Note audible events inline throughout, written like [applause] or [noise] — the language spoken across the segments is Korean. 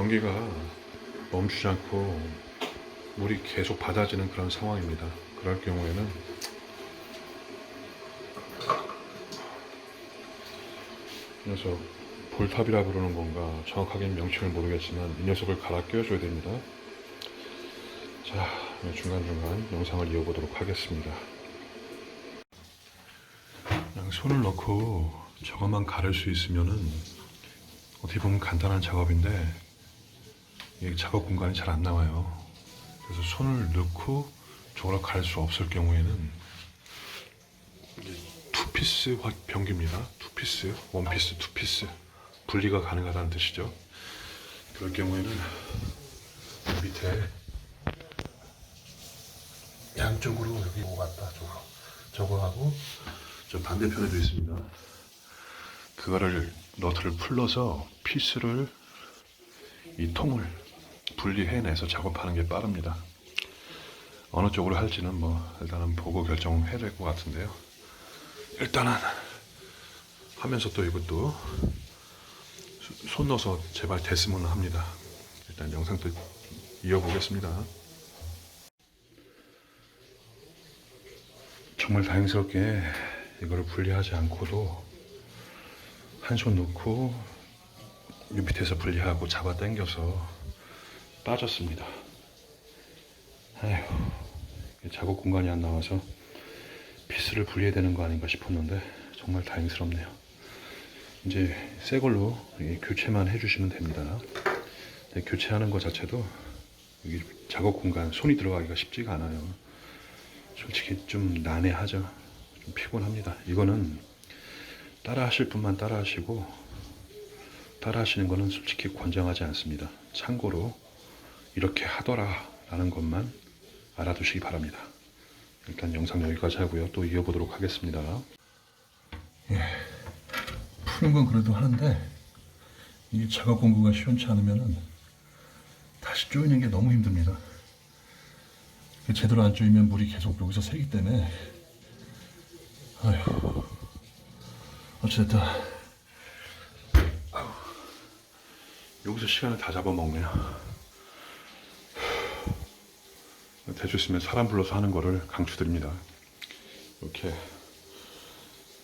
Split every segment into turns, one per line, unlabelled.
변기가 멈추지 않고 물이 계속 받아지는 그런 상황입니다. 그럴 경우에는 녀석 볼탑이라 부르는 건가 정확하게 명칭을 모르겠지만 이 녀석을 갈아 끼워줘야 됩니다. 자 중간중간 영상을 이어보도록 하겠습니다. 그냥 손을 넣고 저것만 가를 수 있으면은 어떻게 보면 간단한 작업인데 이 작업 공간이 잘 안 나와요. 그래서 손을 넣고 가를 수 없을 경우에는 투피스 확 변기입니다. 투피스, 원피스, 투피스 분리가 가능하다는 뜻이죠. 그럴 경우에는 이 밑에 양쪽으로 여기 오고 갔다 저거 저거 하고 저 반대편에도 있습니다. 그거를 너트를 풀러서 피스를 이 통을 분리해내서 작업하는 게 빠릅니다. 어느 쪽으로 할지는 뭐 일단은 보고 결정해야 될 것 같은데요. 일단은 하면서 또 이것도 수- 손 넣어서 제발 됐으면 합니다. 일단 영상 또 이어보겠습니다. 정말 다행스럽게 이거를 분리하지 않고도 한 손 놓고 이 밑에서 분리하고 잡아 당겨서 빠졌습니다. 아휴, 작업 공간이 안 나와서 피스를 분리해야 되는 거 아닌가 싶었는데 정말 다행스럽네요. 이제 새 걸로 이 교체만 해주시면 됩니다. 근데 교체하는 것 자체도 여기 작업 공간 손이 들어가기가 쉽지가 않아요. 솔직히 좀 난해하죠. 좀 피곤합니다. 이거는 따라 하실 분만 따라 하시고 따라 하시는 거는 솔직히 권장하지 않습니다. 참고로 이렇게 하더라 라는 것만 알아두시기 바랍니다. 일단 영상 여기까지 하고요. 또 이어보도록 하겠습니다. 예. 푸는 건 그래도 하는데 이 작업 공구가 시원치 않으면은 다시 조이는 게 너무 힘듭니다. 제대로 안 조이면 물이 계속 여기서 새기 때문에 아휴 어쨌든 여기서 시간을 다 잡아먹네요 있으면 사람 불러서 하는 거를 강추드립니다 이렇게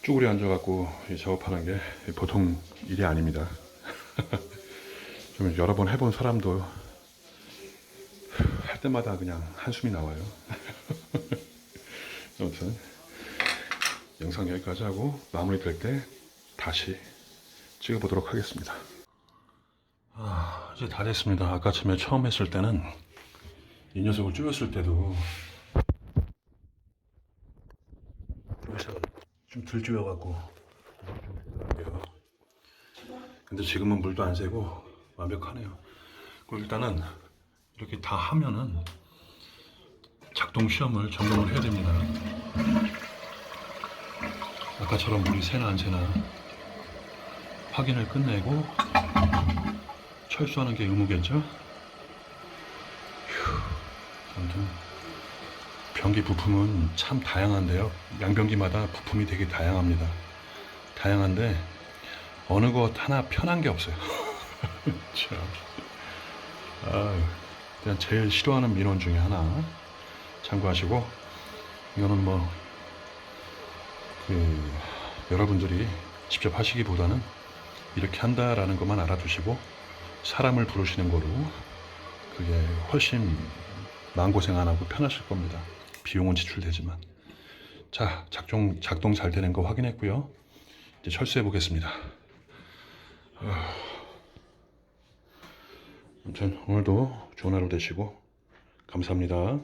쭈그리 앉아갖고 이 작업하는 게 보통 일이 아닙니다 [laughs] 좀 여러 번 해본 사람도 할 때마다 그냥 한숨이 나와요. [laughs] 아무튼 영상 여기까지 하고 마무리 될 때 다시 찍어보도록 하겠습니다. 아, 이제 다 됐습니다. 아까 처음에 처음 했을 때는 이 녀석을 줄였을 때도 좀덜 줄여갖고. 근데 지금은 물도 안 새고 완벽하네요. 그리고 일단은 이렇게 다 하면은 작동 시험을 점검을 해야 됩니다. 아까처럼 물이 새나 안 새나 확인을 끝내고 철수하는 게 의무겠죠? 휴, 아무튼 변기 부품은 참 다양한데요. 양변기마다 부품이 되게 다양합니다. 다양한데 어느 것 하나 편한 게 없어요. [laughs] 참. 아유. 그냥 제일 싫어하는 민원 중에 하나 참고하시고 이거는 뭐 그 여러분들이 직접 하시기보다는 이렇게 한다라는 것만 알아두시고 사람을 부르시는 거로 그게 훨씬 마음고생 안 하고 편하실 겁니다. 비용은 지출되지만 자 작동 작동 잘 되는 거 확인했고요. 이제 철수해 보겠습니다. 아무튼 오늘도 좋은 하루 되시고 감사합니다.